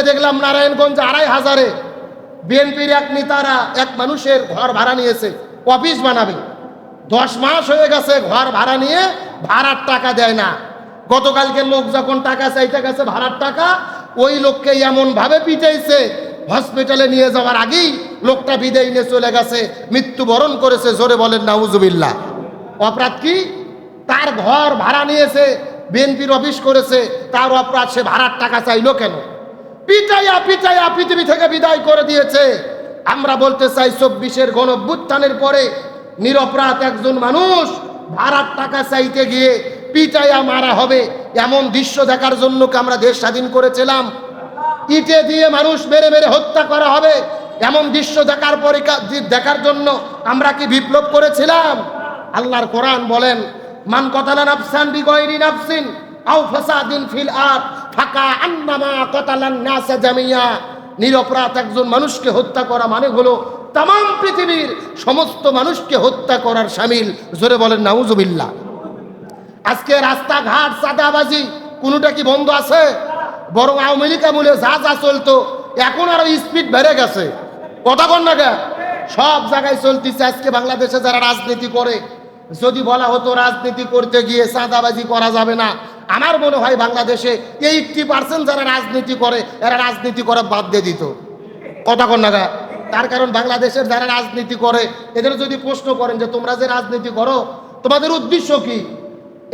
কালকে দেখলাম নারায়ণগঞ্জ আড়াই হাজারে। বিএনপির এক নেতারা, এক মানুষের ঘর ভাড়া নিয়েছে, অফিস বানাবে। দশ মাস হয়ে গেছে ঘর ভাড়া নিয়ে ভাড়ার টাকা দেয় না। গতকালকে লোক যখন টাকা চাইতে গেছে ভাড়ার টাকা, ওই লোককে এমন ভাবে পিটাইছে, হসপিটালে নিয়ে যাওয়ার আগেই লোকটা বিদায় নিয়ে চলে গেছে, মৃত্যুবরণ করেছে, জোরে বলেন নাউজুবিল্লাহ। অপরাধ কি? তার ঘর ভাড়া নিয়েছে, বিএনপির অফিস করেছে, তার অপরাধ সে ভাড়ার টাকা চাইলো কেন? পিটাইয়া পিটাইয়া পৃথিবী থেকে বিদায় করে দিয়েছে। আমরা বলতে চাই, চব্বিশের গণভ্যুত্থানের পরে নিরপরাধ একজন মানুষ ভাড়ার টাকা চাইতে গিয়ে পিটাইয়া মারা হবে। এমন দৃশ্য দেখার জন্য কি আমরা দেশ স্বাধীন করেছিলাম? ইটে দিয়ে মানুষ মেরে মেরে হত্যা করা হবে। এমন দৃশ্য দেখার পরে দেখার জন্য আমরা কি বিপ্লব করেছিলাম? আল্লাহর কোরআন বলেন, মান কতালা নাফসান বিগয়রি নাফসিন আও ফাসাদিন ফিল আরদ। ফাকা আন্নামা কতালান নাসা জামিয়া। নিরপরাধ একজন মানুষকে হত্যা করা মানে হলো তাম পৃথিবীর সমস্ত মানুষকে হত্যা করার সামিল। জোরে বলেন, নাউজুবিল্লাহ। আজকে রাস্তাঘাট চাঁদাবাজি, কোনোটা কি বন্ধ আছে? বরং আওয়ামী লীগ আমলে যা যা চলতো, এখন আরও স্পিড বেড়ে গেছে। কথা কন না? সব জায়গায় চলতেছে। আজকে বাংলাদেশে যারা রাজনীতি করে, যদি বলা হতো রাজনীতি করতে গিয়ে চাঁদাবাজি করা যাবে না আমার মনে হয় বাংলাদেশে এইটটি পার্সেন্ট যারা রাজনীতি করে, এরা রাজনীতি করা বাদ দিয়ে দিত। কথা না তার কারণ বাংলাদেশের যারা রাজনীতি করে, এদের যদি প্রশ্ন করেন যে তোমরা যে রাজনীতি করো, তোমাদের উদ্দেশ্য কি?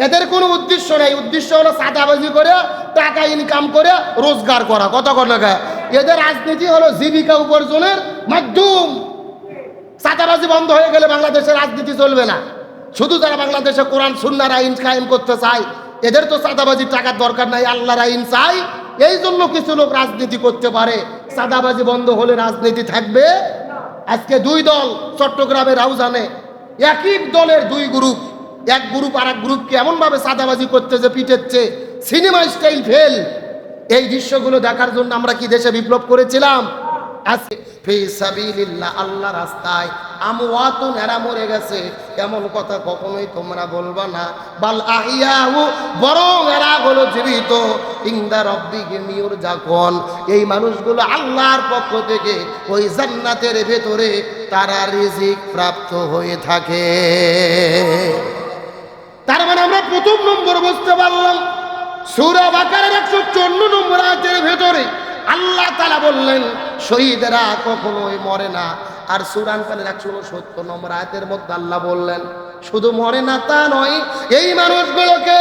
এদের কোনো উদ্দেশ্য নেই। উদ্দেশ্য হলো চাঁদাবাজি করে, টাকা ইনকাম করে, রোজগার করা। কত কথা এদের রাজনীতি হলো জীবিকা উপার্জনের মাধ্যম। চাঁদাবাজি বন্ধ হয়ে গেলে বাংলাদেশের রাজনীতি চলবে না। শুধু যারা বাংলাদেশে কোরআন সুন্নার আইন কায়েম করতে চায় এদের তো চাঁদাবাজির টাকার দরকার নাই, আল্লাহর আইন চাই। এই জন্য কিছু লোক রাজনীতি করতে পারে। চাঁদাবাজি বন্ধ হলে রাজনীতি থাকবে। আজকে দুই দল চট্টগ্রামের রাউজানে। একই দলের দুই গ্রুপ, এক গ্রুপ আর এক গ্রুপকে এমনভাবে সাদাবাজি করতেছে পিটেচ্ছে, সিনেমা স্টাইল ফেল। এই দৃশ্যগুলো দেখার জন্য আমরা কি দেশে বিপ্লব করেছিলাম? আজকে আল্লাহ রাস্তায় আমওয়াতুন, এরা মরে গেছে। এমন কথা কখনোই তোমরা বলবা না। বাল আহিয়াহু, বরং এরা হলো জীবিত। ইন্দা রব্বিকে মিউর যখন এই মানুষগুলো আল্লাহর পক্ষ থেকে ওই জান্নাতের ভেতরে তারা রিজিক প্রাপ্ত হয়ে থাকে। তার মানে আমরা প্রথম নম্বর বুঝতে পারলাম, সুরা বাকারের একশো চন্ন নম্বর আয়াতের ভেতরে আল্লাহ তালা বললেন, শহীদেরা কখনোই মরে না। আর সুরান কালের একশো সত্তর নম্বর আয়াতের মধ্যে আল্লাহ বললেন, শুধু মরে না তা নয়, এই মানুষগুলোকে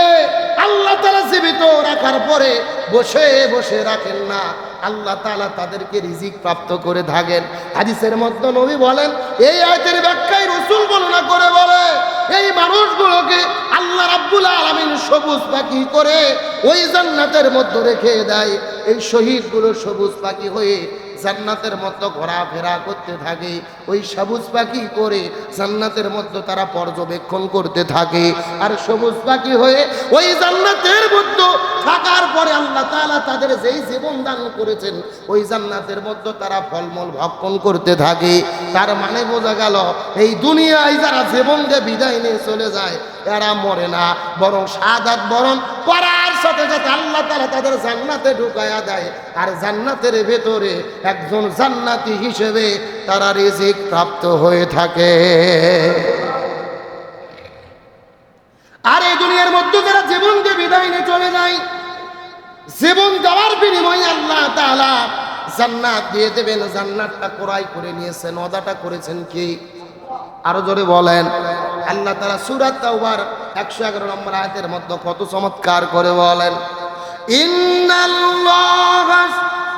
আল্লাহ তালা জীবিত রাখার পরে বসে বসে রাখেন না। আল্লাহ তালা তাদেরকে রিজিক প্রাপ্ত করে থাকেন। হাদিসের মধ্যে নবী বলেন, এই আয়তের ব্যাখ্যায় রসুল বর্ণনা করে বলে, এই মানুষগুলোকে আল্লাহ রাব্বুল আলামিন সবুজ পাখি করে ওই জান্নাতের মধ্যে রেখে দেয়। এই শহীদগুলো সবুজ পাখি হয়ে জান্নাতের মতো ঘোরাফেরা করতে থাকে। ওই সবুজ পাখি করে জান্নাতের মধ্যে তারা পর্যবেক্ষণ করতে থাকে। আর সবুজ পাখি হয়ে ওই জান্নাতের মধ্যে থাকার পরে আল্লাহ তালা তাদের যেই জীবন দান করেছেন, ওই জান্নাতের মধ্যে তারা ফলমূল ভক্ষণ করতে থাকে। তার মানে বোঝা গেল, এই দুনিয়ায় যারা জীবন দিয়ে বিদায় নিয়ে চলে যায়, এরা মরে না, বরং সাদাত বরণ করার সাথে সাথে আল্লাহ তারা তাদের জান্নাতে ঢুকায়া দেয়। আর জান্নাতের ভেতরে একজন জান্নাতি হিসেবে তারা রিজিক প্রাপ্ত হয়ে থাকে। আর এই দুনিয়ার মধ্যে যারা জীবন দিয়ে বিদায় নিয়ে চলে যায়, জীবন দেওয়ার বিনিময়ে আল্লাহ তাআলা জান্নাত দিয়ে দেবেন। জান্নাতটা ক্রয় করে নিয়েছেন ওদাটা করেছেন কি? আরও জোরে বলেন। আল্লাহ তাআলা সূরা তাওবার 111 নম্বর আয়াতের মধ্যে কত চমৎকার করে বলেন, ইন্নাল্লাহা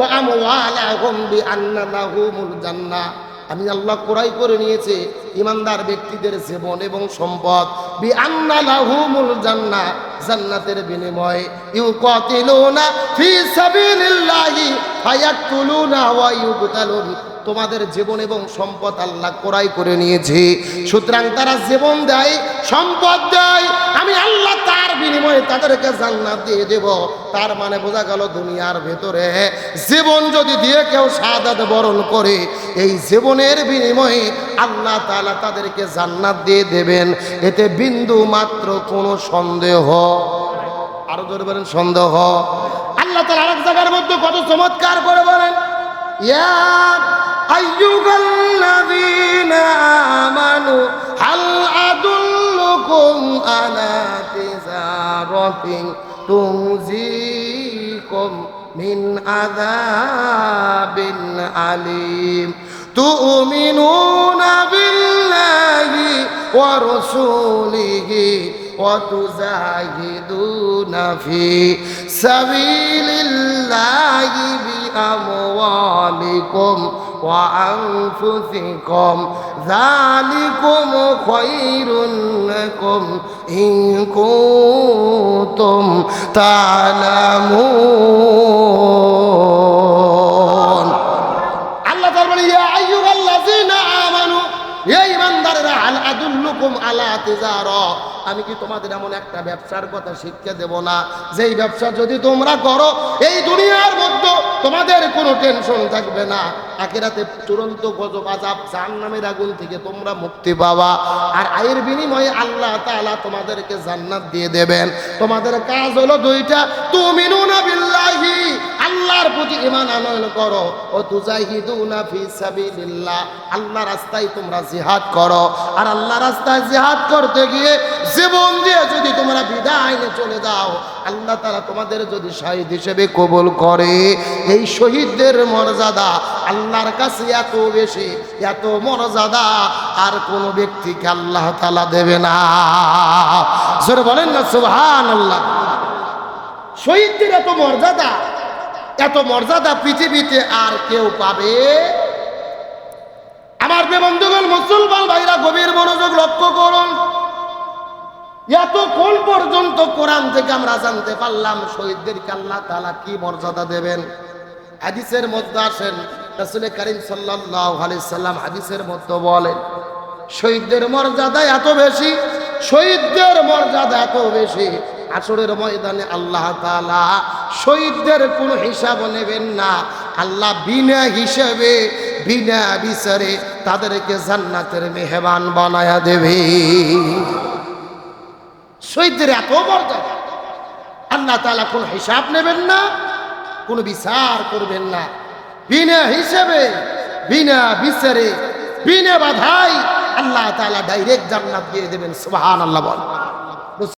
মুমিনিনা আনফুসাহুম ওয়া আমওয়ালাহুম বিআন্না লাহুমুল জান্নাহ। আমি আল্লাহ কোরাই করে নিয়েছে ইমানদার ব্যক্তিদের জীবন এবং সম্পদ। বি আন্না লাহুমুল জান্নাহ, জান্নাতের বিনিময়ে। ইউকাতিলুনা ফি সাবিলিল্লাহি ফায়াকতুলুনা ওয়া ইউকতালুন তোমাদের জীবন এবং সম্পদ আল্লাহ কোরাই করে নিয়েছে। সুতরাং তারা জীবন দেয় সম্পদ দেয়, আমি আল্লাহ তার বিনিময়ে তাদেরকে জান্নাত দিয়ে দেব। তার মানে বোঝা গেল দুনিয়ার ভেতরে জীবন যদি দিয়ে কেউ সাদাত বরণ করে, এই জীবনের বিনিময়ে আল্লাহ তালা তাদেরকে জান্নাত দিয়ে দেবেন। এতে বিন্দু মাত্র কোনো সন্দেহ। আরও জোরে বলেন, সন্দেহ। আল্লাহ তাআলা আরেক জায়গার মধ্যে কত চমৎকার করে বলেন, ইয়া আইয়ুহাল্লাযীনা আমানু ولا تزارة تنزيكم من عذاب أليم تؤمنون بالله ورسوله وتزاهدون في سبيل الله بأموالكم وأنفسكم ذلكم خير لكم إن كنتم تعلمون আমি কি তোমাদের এমন একটা ব্যবসার কথা শিক্ষা দেব না? যেই ব্যবসা যদি তোমরা করো, এই দুনিয়ার মধ্যে তোমাদের কোনো টেনশন থাকবে না। আখিরাতে চূড়ান্ত গজব আজাব আযাব, জাহান্নামের আগুন থেকে তোমরা মুক্তি পাবা। আর আয়ের বিনিময়ে আল্লাহ তাআলা তোমাদেরকে জান্নাত দিয়ে দেবেন। তোমাদের কাজ হলো দুইটা, তুমিনুনা বিল্লাহি আল্লাহর প্রতি ইমান আনয়ন করো। ও তুজাহিদুনা ফি সাবিলিল্লাহ। আল্লাহ রাস্তায় তোমরা জিহাদ করো। আর আল্লাহ রাস্তায় জিহাদ করতে গিয়ে জীবন দিয়ে যদি তোমরা বিদায় চলে যাও, আল্লাহ তারা তোমাদের যদি শহীদ হিসেবে কবুল করে। এই শহীদদের মর্যাদা আল্লাহর কাছে এত বেশি, এত মর্যাদা আর কোন ব্যক্তিকে আল্লাহ তাআলা দেবে না। জোরে বলেন না, সুবহানাল্লাহ। শহীদদের এত মর্যাদা এত মর্যাদা পৃথিবীতে আর কেউ পাবে? আমার যে বন্ধুগণ মুসলমান ভাইরা, গভীর মনোযোগ লক্ষ্য করুন। এত কোন পর্যন্ত কোরআন থেকে আমরা জানতে পারলাম শহীদদেরকে আল্লাহ তালা কি মর্যাদা দেবেন? হাদিসের মধ্যে আসেন, রাসূল করিম সাল্লাল্লাহু আলাইহি সাল্লাম হাদিসের মধ্যে বলেন, শহীদদের মর্যাদা এত বেশি শহীদদের মর্যাদা এত বেশি। আসরের ময়দানে আল্লাহ তালা শহীদদের কোনো হিসাব নেবেন না। আল্লাহ বিনা হিসেবে, বিনা বিচারে তাদেরকে জান্নাতের মেহমান বানায়া দেবে। শহীদদের এত মর্যাদা, আল্লাহ তালা কোনো হিসাব নেবেন না, কোনো বিচার করবেন না। বিনা হিসেবে, বিনা বিচারে, বিনা বাধাই আল্লাহ তালা ডাইরেক্ট জান্নাত দিয়ে দেবেন সুবাহান আল্লাহ বল।